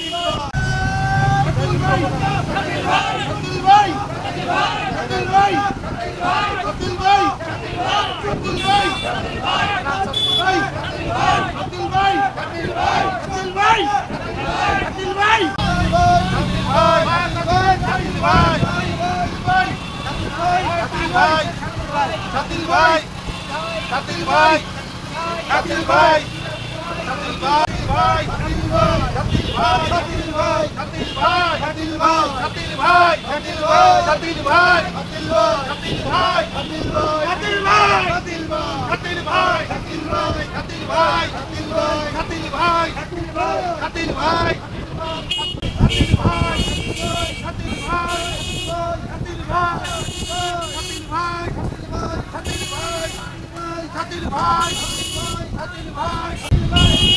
Katil bhai Katil bhai Katil bhai Katil bhai Katil bhai Katil bhai Happy Divine! Bye.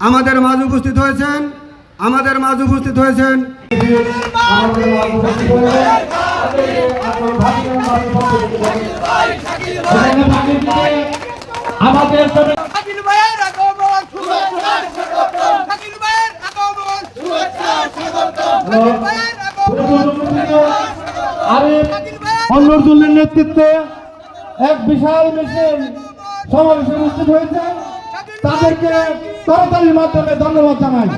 আমাদের মাঝ উপস্থিত হয়েছেন আমাদের মাঝ উপস্থিত হয়েছেন। আমাদের অন্যরদুল্লের নেতৃত্বে এক বিশাল মিছিল সমাবেশ অনুষ্ঠিত হয়েছে। তাদেরকে তাড়াতাড়ির মাধ্যমে ধন্যবাদ জানাই।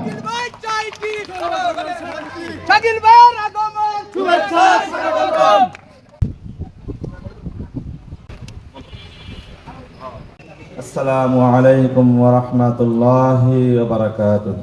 আসসালামু আলাইকুম ওয়া রাহমাতুল্লাহি ওয়া বারাকাতুহু।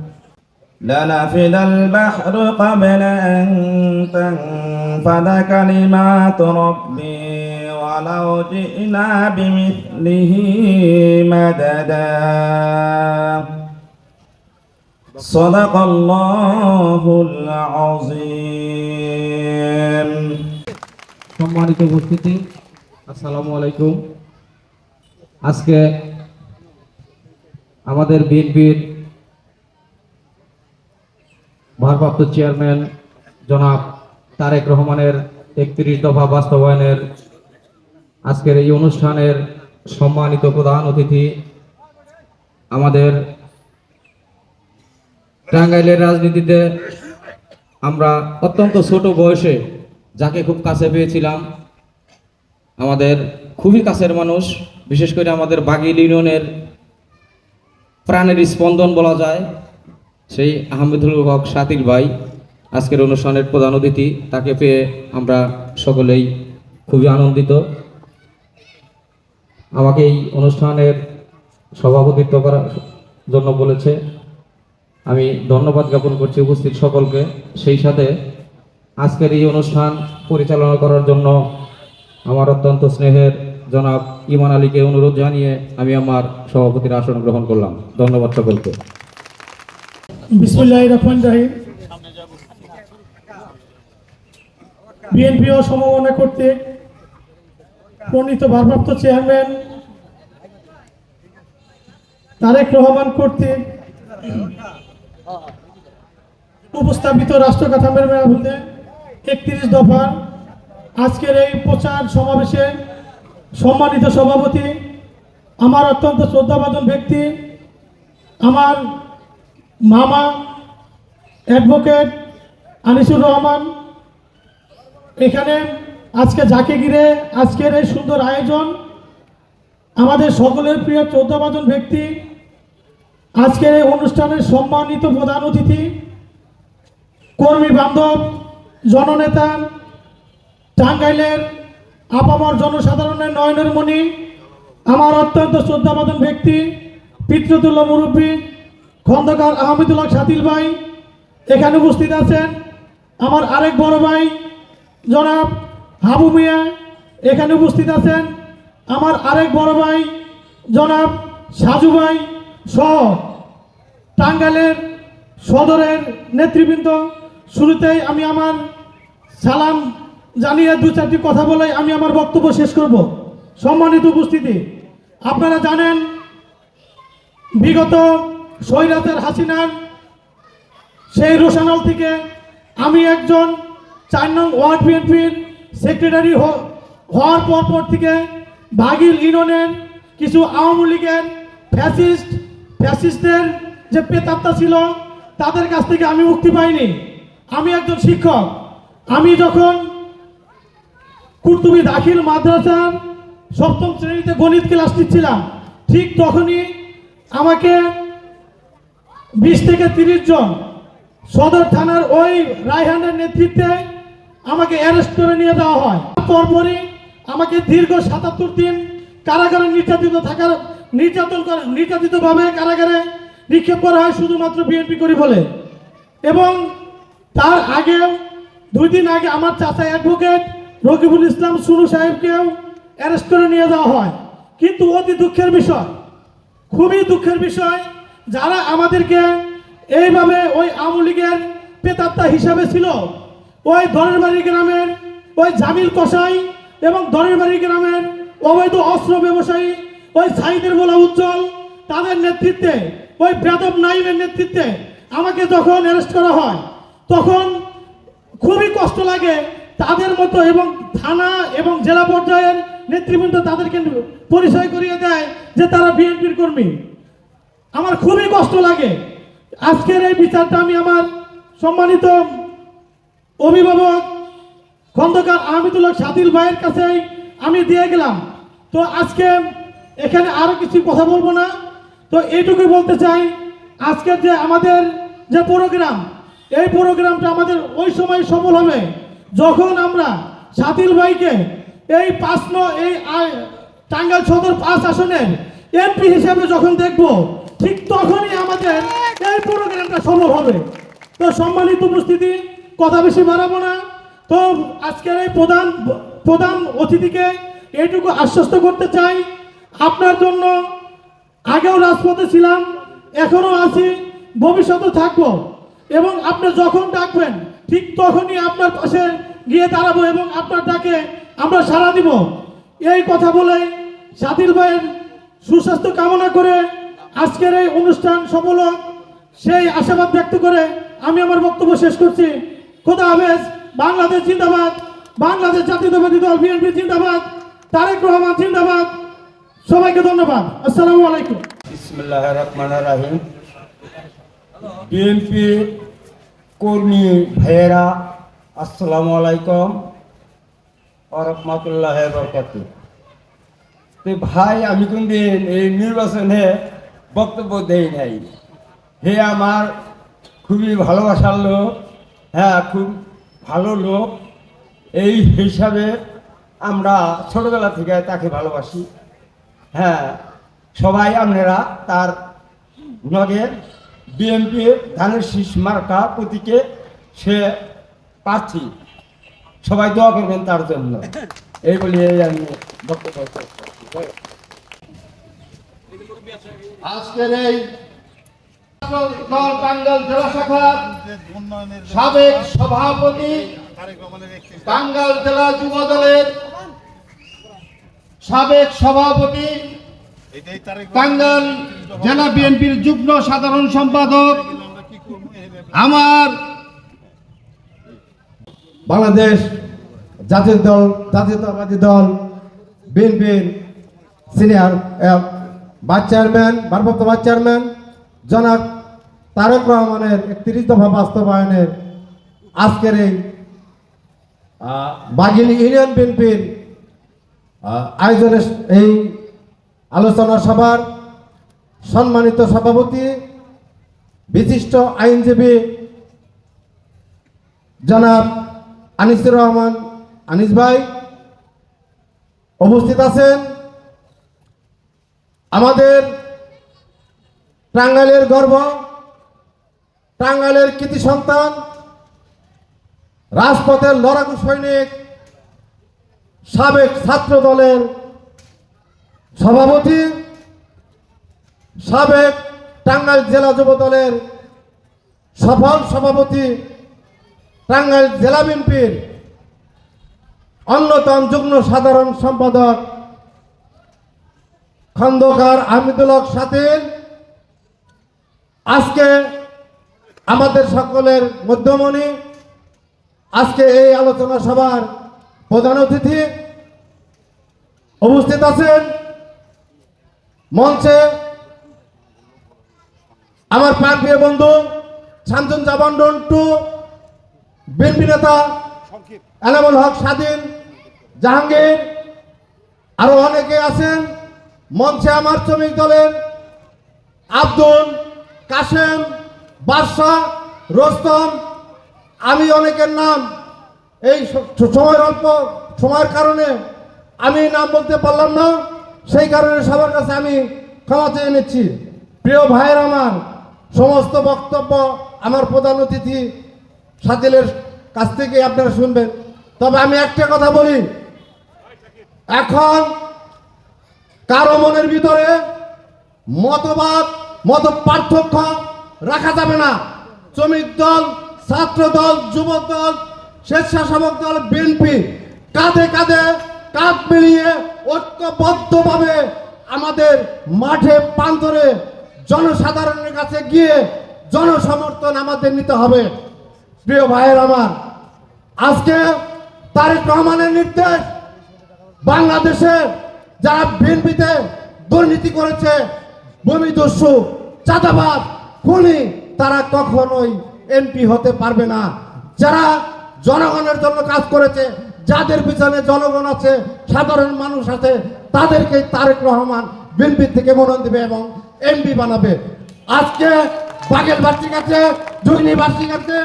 لنفد البحر قبل أن تنفد كلمات ربي ولو جئنا بمثله مددا صدق الله العظيم সম্মানিত উপস্থিতি আসসালামু আলাইকুম আজকে আমাদের বিএনপির ভারপ্রাপ্ত চেয়ারম্যান জনাব তারেক রহমানের একত্রিশ দফা বাস্তবায়নের আজকের এই অনুষ্ঠানের সম্মানিত প্রধান অতিথি আমাদের টাঙ্গাইলের রাজনীতিতে আমরা অত্যন্ত ছোট বয়সে যাকে খুব কাছে পেয়েছিলাম, আমাদের খুবই কাছের মানুষ, বিশেষ করে আমাদের বাগিল ইউনিয়নের প্রাণের স্পন্দন বলা যায়। সেই আহমেদুল হক সাতির ভাই, আজকের অনুষ্ঠানের প্রধান অতিথি, তাকে পেয়ে আমরা সকলেই খুবই আনন্দিত। আমাকে এই অনুষ্ঠানের সভাপতিত্ব করার জন্য বলেছে। আমি ধন্যবাদ জ্ঞাপন করছি উপস্থিত সকলকে। সেই সাথে আজকের এই অনুষ্ঠান পরিচালনা করার জন্য আমার অত্যন্ত স্নেহের জনাব ইমান আলীকে অনুরোধ জানিয়ে আমি আমার সভাপতির আসন গ্রহণ করলাম। ধন্যবাদ সকলকে। বিসমুল্লাহ রহমান রাহিম বিএনপি ও সমমনা কর্তৃক প্রণীত ভারপ্রাপ্ত চেয়ারম্যান তারেক রহমান কর্তৃক উপস্থাপিত রাষ্ট্র কাঠামোর মেয়াদে একত্রিশ দফা আজকের এই প্রচার সমাবেশে সম্মানিত সভাপতি, আমার অত্যন্ত শ্রদ্ধাভাজন ব্যক্তি, আমার মামা, অ্যাডভোকেট আনিসুর রহমান। এখানে আজকে যাকে ঘিরে আজকের এই সুন্দর আয়োজন, আমাদের সকলের প্রিয় চৌদ্দবাজন ব্যক্তি, আজকের এই অনুষ্ঠানের সম্মানিত প্রধান অতিথি, কর্মী বান্ধব, জননেতা, টাঙ্গাইলের আপামর জনসাধারণের নয়নের মণি, আমার অত্যন্ত শ্রদ্ধাবাদন ব্যক্তি, পিতৃতুল্য মুরব্বী খন্দকার আহমেদুল্লাহ সাতিল ভাই এখানে উপস্থিত আছেন। আমার আরেক বড় ভাই, জনাব হাবু মিয়া এখানে উপস্থিত আছেন। আমার আরেক বড় ভাই, জনাব সাজু ভাই সহ টাঙ্গাইলের সদরের নেতৃবৃন্দ। শুরুতেই আমি আমার সালাম জানিয়ে দু চারটি কথা বলে আমি আমার বক্তব্য শেষ করব। সম্মানিত উপস্থিতি, আপনারা জানেন, বিগত সৈরাতের হাসিনার সেই রোশানল থেকে আমি একজন চার নং ওয়ার্ড বিএনপির সেক্রেটারি হওয়ার পর পর থেকে বাগিল ইউনিয়নের কিছু আওয়ামী লীগের ফ্যাসিস্ট, ফ্যাসিস্টদের যে পেতাত্তা ছিল, তাদের কাছ থেকে আমি মুক্তি পাইনি। আমি একজন শিক্ষক। আমি যখন কুর্তুবি দাখিল মাদ্রাসার সপ্তম শ্রেণীতে গণিত ক্লাস নিচ্ছিলাম, ঠিক তখনই আমাকে বিশ থেকে তিরিশ জন সদর থানার ওই রায়হানের নেতৃত্বে আমাকে অ্যারেস্ট করে নিয়ে যাওয়া হয়। পরপরই আমাকে দীর্ঘ সাতাত্তর দিন কারাগারে নির্যাতিত থাকার নির্যাতন করে নির্যাতিতভাবে কারাগারে নিক্ষেপ করা হয় শুধুমাত্র বিএনপি করি বলে। এবং তার আগেও, দুই দিন আগে আমার চাচা অ্যাডভোকেট রকিবুল ইসলাম সুনু সাহেবকেও অ্যারেস্ট করে নিয়ে যাওয়া হয়। কিন্তু অতি দুঃখের বিষয়, খুবই দুঃখের বিষয় যারা আমাদেরকে এইভাবে ওই আওয়ামী লীগের পেতাত্তা হিসাবে ছিল, ওই দরেরবাড়ি গ্রামের ওই জামিল কসাই এবং দরেরবাড়ি গ্রামের অবৈধ অস্ত্র ব্যবসায়ী, ওই সাইদের বলা উজ্জ্বল, তাদের নেতৃত্বে, ওই বেদব নাইমের নেতৃত্বে আমাকে যখন অ্যারেস্ট করা হয়, তখন খুবই কষ্ট লাগে তাদের মতো এবং থানা এবং জেলা পর্যায়ের নেতৃবৃন্দ তাদেরকে পরিচয় করিয়ে দেয় যে তারা বিএনপির কর্মী। আমার খুবই কষ্ট লাগে। আজকের এই বিচারটা আমি আমার সম্মানিত অভিভাবক, খন্দকার আহমেদুল্লাহ সাদিল ভাইয়ের কাছে আমি দিয়ে গেলাম। তো আজকে এখানে আরও কিছু কথা বলব না। তো এইটুকুই বলতে চাই, আজকের যে আমাদের যে প্রোগ্রাম এই প্রোগ্রামটা আমাদের ওই সময় সফল হবে যখন আমরা সাদিল ভাইকে এই পাঁচ ন এই টাঙ্গাইল সদর পাঁচ আসনের এমপি হিসেবে যখন দেখব ঠিক তখনই আমাদের এই প্রোগ্রামটা সম্ভব হবে। তো সম্মানিত উপস্থিতি, কথা বেশি বাড়াবো না। তো আজকের এই প্রধান প্রধান অতিথিকে এইটুকু আশ্বস্ত করতে চাই। আপনার জন্য আগেও রাজপথে ছিলাম এখনও আছি ভবিষ্যতে থাকব। এবং আপনি যখন ডাকবেন, ঠিক তখনই আপনার পাশে গিয়ে দাঁড়াবো এবং আপনার ডাকে আমরা সাড়া দিব। এই কথা বলে সাদিল ভাইয়ের সুস্বাস্থ্য কামনা করে আজকের এই অনুষ্ঠান সফল সেই আশাবাদ ব্যক্ত করে আমি আমার বক্তব্য শেষ করছি। খোদা হাফেজ বাংলাদেশ জিন্দাবাদ বাংলাদেশ জাতীয়তাবাদী দল বিএনপি জিন্দাবাদ তারেক রহমান জিন্দাবাদ। সবাইকে ধন্যবাদ। আসসালামু আলাইকুম। বিসমুল্লাহ রহমান রাহিম। বিএনপি কর্মী ভাইয়েরা আসসালামু আলাইকুম। রহমতুল্লাহ বরকাত তো ভাই আমি কোনদিন এই নির্বাচনে বক্তব্য দেই নাই। হে আমার খুবই ভালোবাসার লোক হ্যাঁ খুব ভালো লোক। এই হিসাবে আমরা ছোটবেলা থেকে তাকে ভালোবাসি। হ্যাঁ সবাই আপনারা তার লগে বিএনপি ধানের শীষ মার্কা প্রতীকে সে প্রার্থী। সবাই দোয়া করবেন তার জন্য। এই বলে আমি বক্তব্য। আজকের এই দল টাঙ্গাইল জেলা শাখার সাবেক সভাপতি টাঙ্গাইল জেলা যুব দলের সাবেক সভাপতি টাঙ্গাইল জেলা বিএনপির যুগ্ম সাধারণ সম্পাদক আমার বাংলাদেশ জাতীয় দল, জাতীয়তাবাদী দল, বিএনপির সিনিয়র ভাইস চেয়ারম্যান ভারপ্রাপ্ত ভাইস চেয়ারম্যান জনাব তারেক রহমানের একত্রিশ দফা বাস্তবায়নের আজকের এই বাঘিনী ইউনিয়ন বিএনপির আহ, আয়োজনে এই আলোচনা সভার সম্মানিত সভাপতি বিশিষ্ট আইনজীবী জনাব আনিসুর রহমান আনিস ভাই উপস্থিত আছেন। আমাদের টাঙ্গাইলের গর্ব, টাঙ্গাইলের কৃতি সন্তান, রাজপথের লড়াকু সৈনিক, সাবেক ছাত্র দলের সভাপতি, সাবেক টাঙ্গাইল জেলা যুব দলের সফল সভাপতি, টাঙ্গাইল জেলা বিএনপির অন্যতম যুগ্ম সাধারণ সম্পাদক খন্দকার আহমেদুল হক আজকে আমাদের সকলের মধ্যমণি, আজকে এই আলোচনা সভার প্রধান অতিথি উপস্থিত আছেন। মঞ্চে আমার প্রাণপ্রিয় বন্ধু শান্তন জাবান্ডন টু, বিএনপি নেতা এনামুল হক স্বাধীন জাহাঙ্গীর, আরও অনেকে আছেন। মঞ্চে আমার শ্রমিক দলের আব্দুল কাশেম বাদশাহ রোস্তম, আমি অনেকের নাম এই সময়ের অল্প সময়ের কারণে আমি নাম বলতে পারলাম না, সেই কারণে সবার কাছে আমি ক্ষমা চেয়ে নিচ্ছি। প্রিয় ভাইয়ের আমার সমস্ত বক্তব্য, আমার প্রধান অতিথি সাদিলের কাছ থেকে আপনারা শুনবেন। তবে আমি একটা কথা বলি। এখন কারও মনের ভিতরে মতবাদ মত পার্থক্য রাখা যাবে না। শ্রমিক দল, ছাত্র দল যুব দল, স্বেচ্ছাসেবক দল, বিএনপি, কাঁধে কাঁধে কাঁধ মিলিয়ে ঐক্যবদ্ধভাবে আমাদের মাঠে প্রান্তরে জনসাধারণের কাছে গিয়ে জনসমর্থন আমাদের নিতে হবে। প্রিয় ভাইয়ের আমার, আজকে তারেক রহমানের নির্দেশ বাংলাদেশে যারা বিএনপিতে দুর্নীতি করেছে ভূমিদস্যু চাঁদাবাদ খুনি, তারা কখনোই এমপি হতে পারবে না। যারা জনগণের জন্য কাজ করেছে, যাদের পিছনে জনগণ আছে, সাধারণ মানুষ আছে, তাদেরকে তারেক রহমান বিএনপি থেকে মনোনয়ন দেবে এবং এমপি বানাবে। আজকে বাগের বার্ষিক আছে জুগনি বার্ষিক আছে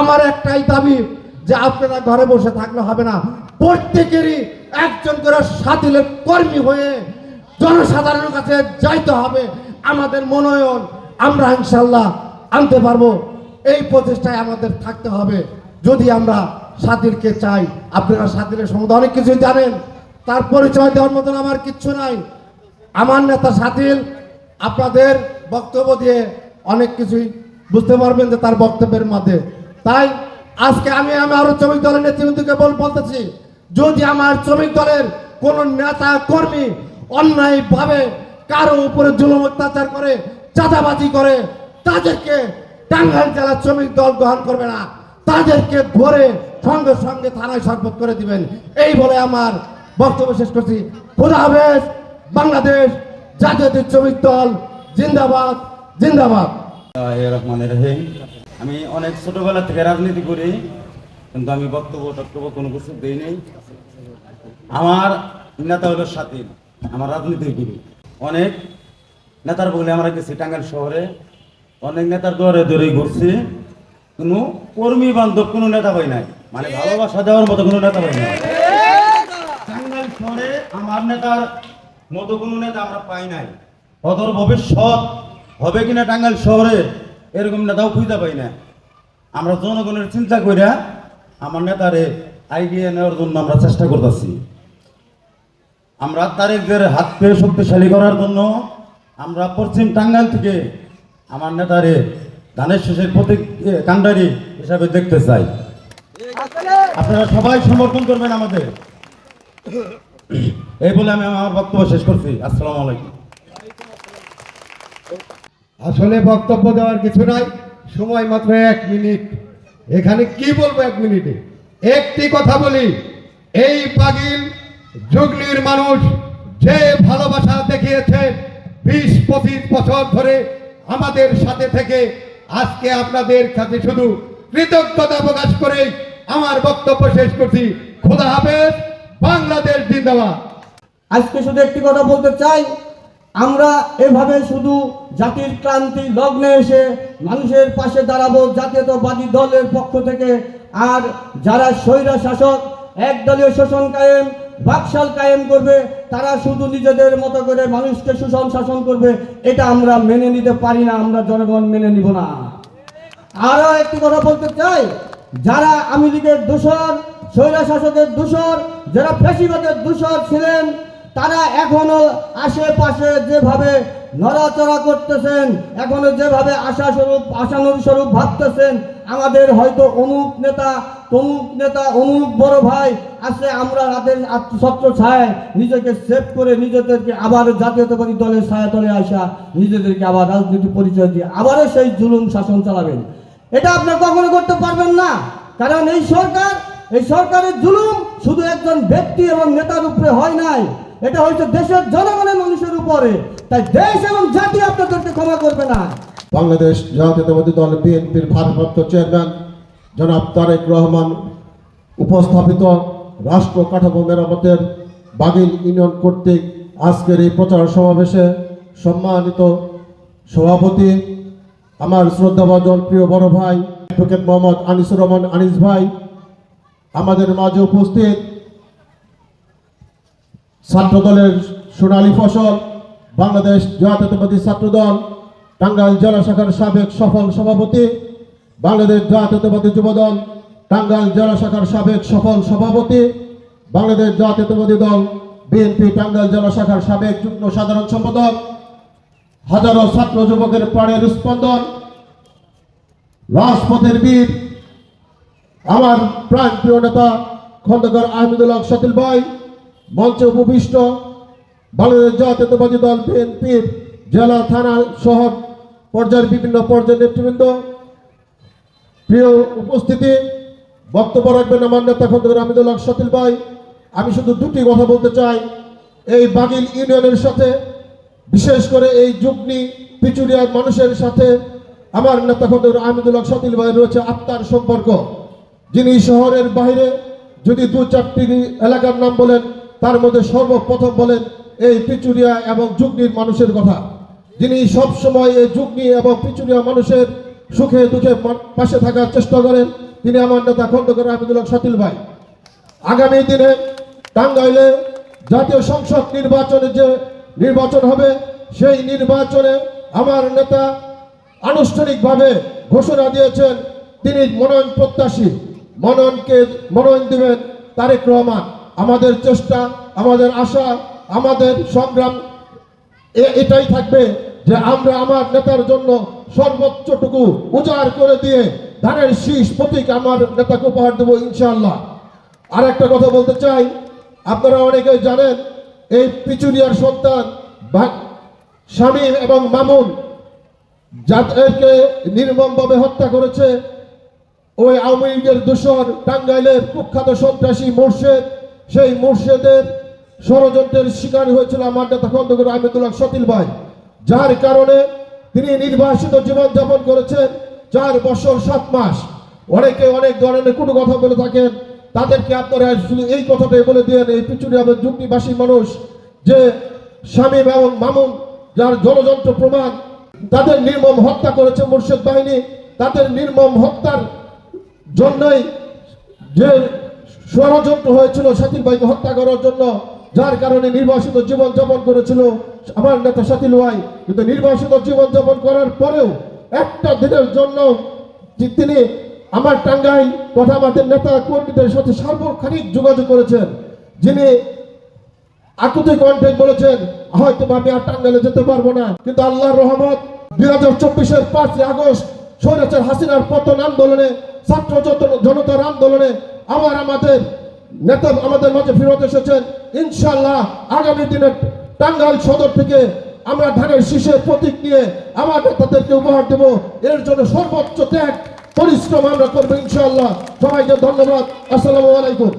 আমার একটাই দাবি যে আপনারা ঘরে বসে থাকলে হবে না। প্রত্যেকেরই একজন করে সাতিলের কর্মী হয়ে জনসাধারণের কাছে যাইতে হবে। আমাদের মনোনয়ন আমরা ইনশাল্লাহ আনতে পারব। এই প্রচেষ্টায় আমাদের থাকতে হবে। যদি আমরা সাতিলকে চাই, আপনারা সাতিলের সম্বন্ধে অনেক কিছুই জানেন। তার পরিচয় দেওয়ার মতন আমার কিচ্ছু নাই। আমার নেতা সাথিল, আপনাদের বক্তব্য দিয়ে অনেক কিছুই বুঝতে পারবেন যে তার বক্তব্যের মধ্যে। তাই আজকে আমি আমি আরও শ্রমিক দলের নেতৃবৃন্দকে বল, বলতেছি যদি আমার শ্রমিক দলের কোন নেতা, কর্মী অন্যায়ভাবে কারও উপরে জুলুম অত্যাচার করে, চাঁদাবাজি করে, তাদেরকে টাঙ্গাইল জেলার শ্রমিক দল গ্রহণ করবে না। তাদেরকে ধরে সঙ্গে সঙ্গে থানায় সরবত করে দিবেন। এই বলে আমার বক্তব্য শেষ করছি। খুদা হাফেজ, বাংলাদেশ জাতীয় শ্রমিক দল, জিন্দাবাদ জিন্দাবাদ। রহমানের রহিম। আমি অনেক ছোটবেলা থেকে রাজনীতি করি। কিন্তু আমি বক্তব্য টক্তব্য কোনো কিছু দিই নেই। আমার নেতা হলো সাথী আমার রাজনীতির গুরু অনেক নেতার বলে আমরা গেছি টাঙ্গাইল শহরে, অনেক নেতার দরে দরে ঘুরছি। কোনো কর্মী বান্ধব, কোনো নেতা হয় নাই। মানে ভালোবাসা দেওয়ার মতো কোনো নেতা হয় নাই। টাঙ্গাইল শহরে আমার নেতার মতো কোনো নেতা আমরা পাই নাই। অদর ভবিষ্যৎ হবে কিনা টাঙ্গাইল শহরে, এরকম নেতাও খুঁজে পাই না আমরা জনগণের চিন্তা কইরা আমার নেতারে আইডিয়া নেওয়ার জন্য আমরা চেষ্টা করতেছি। আমরা তারেকদের হাত পেয়ে শক্তিশালী করার জন্য আমরা পশ্চিম টাঙ্গাইল থেকে আমার নেতারে ধানের শেষের প্রতীক হিসাবে দেখতে চাই। আপনারা সবাই সমর্থন করবেন আমাদের। এই বলে আমি আমার বক্তব্য শেষ করছি। আসসালামু আলাইকুম। আসলে বক্তব্য দেওয়ার কিছু নাই, সময় মাত্র এক মিনিট। এখানে কি বলব এক মিনিটে? একটি কথা বলি, এই পাগিল যুগলির মানুষ যে ভালোবাসা দেখিয়েছে বিশ পঁচিশ বছর ধরে আমাদের সাথে থেকে, আজকে আপনাদের কাছে শুধু কৃতজ্ঞতা প্রকাশ করে আমার বক্তব্য শেষ করছি। খোদা হাফেজ, বাংলাদেশ জিন্দাবাদ। আজকে শুধু একটি কথা বলতে চাই আমরা এভাবে শুধু জাতির ক্রান্তি লগ্নে এসে মানুষের পাশে দাঁড়াবো জাতীয়তাবাদী দলের পক্ষ থেকে। আর যারা স্বৈরা শাসক, একদলীয় শোষণ কায়েম, বাকশাল কায়েম করবে, তারা শুধু নিজেদের মতো করে মানুষকে সুষম শাসন করবে, এটা আমরা মেনে নিতে পারি না, আমরা জনগণ মেনে নিব না। আরও একটি কথা বলতে চাই, যারা আওয়ামী লীগের দূষর, স্বৈরা শাসকের দূষর, যারা ফেসিবাদের দূষর ছিলেন তারা এখনও আশেপাশে যেভাবে নড়াচড়া করতেছেন, এখনও যেভাবে আশাস্বরূপ আশানুস্বরূপ ভাবতেছেন, আমাদের হয়তো অমুক নেতা, তমুক নেতা, অমুক বড় ভাই আছে, আমরা রাতের ছত্র ছায় নিজেকে সেভ করে নিজেদেরকে আবার জাতীয়তাবাদী দলের ছায়া ছায়াতলে আসা, নিজেদেরকে আবার রাজনীতি পরিচয় দিয়ে আবারও সেই জুলুম শাসন চালাবেন। এটা আপনার কখনো করতে পারবেন না। কারণ এই সরকার, এই সরকারের জুলুম শুধু একজন ব্যক্তি এবং নেতার উপরে হয় নাই। এটা হয়তো দেশের জনগণের মানুষের উপরে। তাই দেশ এবং জাতি আপনাদেরকে ক্ষমা করবে না। বাংলাদেশ জাতীয়তাবাদী দল বিএনপির ভারপ্রাপ্ত চেয়ারম্যান জনাব তারেক রহমান, উপস্থাপিত রাষ্ট্র কাঠামো মেরামতের বাগিল ইউনিয়ন কর্তৃক আজকের এই প্রচার সমাবেশে সম্মানিত সভাপতি, আমার শ্রদ্ধাভাজন প্রিয় বড় ভাই, অ্যাডভোকেট মোহাম্মদ আনিসুর রহমান আনিস ভাই, আমাদের মাঝে উপস্থিত ছাত্র দলের সোনালী ফসল, বাংলাদেশ জাতীয়তাবাদী ছাত্র দল টাঙ্গাইল জেলা শাখার সাবেক সফল সভাপতি, বাংলাদেশ জাতীয়তাবাদী যুবদল, টাঙ্গাইল জেলা শাখার সাবেক সফল সভাপতি, বাংলাদেশ জাতীয়তাবাদী দল, বিএনপি টাঙ্গাইল জেলা শাখার সাবেক যুগ্ম সাধারণ সম্পাদক, হাজারো ছাত্র যুবকের প্রাণের স্পন্দন, রাজপথের বীর, আমার প্রাণ প্রিয় নেতা খন্দকার আহমেদুল হক সতিল ভাই মঞ্চে উপবিষ্ট বাংলাদেশ জাতীয়তাবাদী দল বিএনপির জেলা, থানা, শহর পর্যায়ের বিভিন্ন পর্যায়ের নেতৃবৃন্দ। প্রিয় উপস্থিতি, বক্তব্য রাখবেন আমার নেতা খন্দকার আহমেদুল হক সতিল ভাই। আমি শুধু দুটি কথা বলতে চাই। এই বাগিল ইউনিয়নের সাথে, বিশেষ করে এই যুগনি পিচুরিয়ার মানুষের সাথে আমার নেতা খন্দকার আহমেদুল হক সতিল ভাই রয়েছে আত্মার সম্পর্ক। যিনি শহরের বাইরে যদি দু চারটি এলাকার নাম বলেন তার মধ্যে সর্বপ্রথম বলেন এই পিচুরিয়া এবং যুগনির মানুষের কথা। যিনি সব সময় এই যুগনি এবং পিচুরিয়া মানুষের সুখে দুঃখে পাশে থাকার চেষ্টা করেন, তিনি আমার নেতা খন্দকার আহমেদুল হক সতিল ভাই। আগামী দিনে টাঙ্গাইলে জাতীয় সংসদ নির্বাচনে যে নির্বাচন হবে, সেই নির্বাচনে আমার নেতা আনুষ্ঠানিকভাবে ঘোষণা দিয়েছেন, তিনি মনোনয়ন প্রত্যাশী। মনোনয়নকে মনোনয়ন দিবেন তারেক রহমান। আমাদের চেষ্টা, আমাদের আশা, আমাদের সংগ্রাম এটাই থাকবে যে আমরা আমার নেতার জন্য সর্বোচ্চটুকু উজাড় করে দিয়ে ধানের শীষ প্রতীক আমার নেতাকে উপহার দেবো ইনশাল্লাহ আর একটা কথা বলতে চাই, আপনারা অনেকেই জানেন, এই পিচুরিয়ার সন্তান শামীম এবং মামুন যাদেরকে নির্মমভাবে হত্যা করেছে, ওই আওয়ামী লীগের দূষণ টাঙ্গাইলের কুখ্যাত সন্ত্রাসী মোর্শেদ সেই মোর্শেদের ষড়যন্ত্রের শিকার হয়েছিল আমার নেতা খন্দকার আহমেদুল্লাহ সতিল ভাই। যার কারণে তিনি নির্বাসিত জীবনযাপন করেছেন চার বছর সাত মাস। অনেকে অনেক ধরনের কোনো কথা বলে থাকেন। তাদেরকে আপনারা শুধু এই কথাটাই বলে দিয়েন, এই পিছুনি এবং যুক্তিবাসী মানুষ যে শামীম এবং মামুন, যার জনযন্ত্র প্রমাণ, তাদের নির্মম হত্যা করেছে মুর্শিদ বাহিনী। তাদের নির্মম হত্যার জন্যই যে ষড়যন্ত্র হয়েছিল, শাকিল ভাইকে হত্যা করার জন্য, যার কারণে নির্বাসিত জীবন যাপন করেছিল আমার নেতা শাকিল ভাই। কিন্তু নির্বাসিত জীবন যাপন করার পরেও একটা দিনের জন্য তিনি আমার টাঙ্গাই তথা আমাদের নেতা কর্মীদের সাথে সার্বক্ষণিক যোগাযোগ করেছেন। যিনি আকুতি কণ্ঠে বলেছেন হয়তো আমি আর টাঙ্গাইলে যেতে পারব না। কিন্তু আল্লাহর রহমত, দুই হাজার চব্বিশের পাঁচই আগস্ট স্বৈরাচার হাসিনার পতন আন্দোলনে, ছাত্র জনতার আন্দোলনে আবার আমাদের নেতা আমাদের মাঝে ফেরত এসেছেন। ইনশাল্লাহ আগামী দিনে টাঙ্গাইল সদর থেকে আমরা ধানের শীষের প্রতীক নিয়ে আমার নেতাদেরকে উপহার দেব। এর জন্য সর্বোচ্চ ত্যাগ, পরিশ্রম আমরা করব ইনশাল্লাহ সবাইকে ধন্যবাদ। আসসালামু আলাইকুম।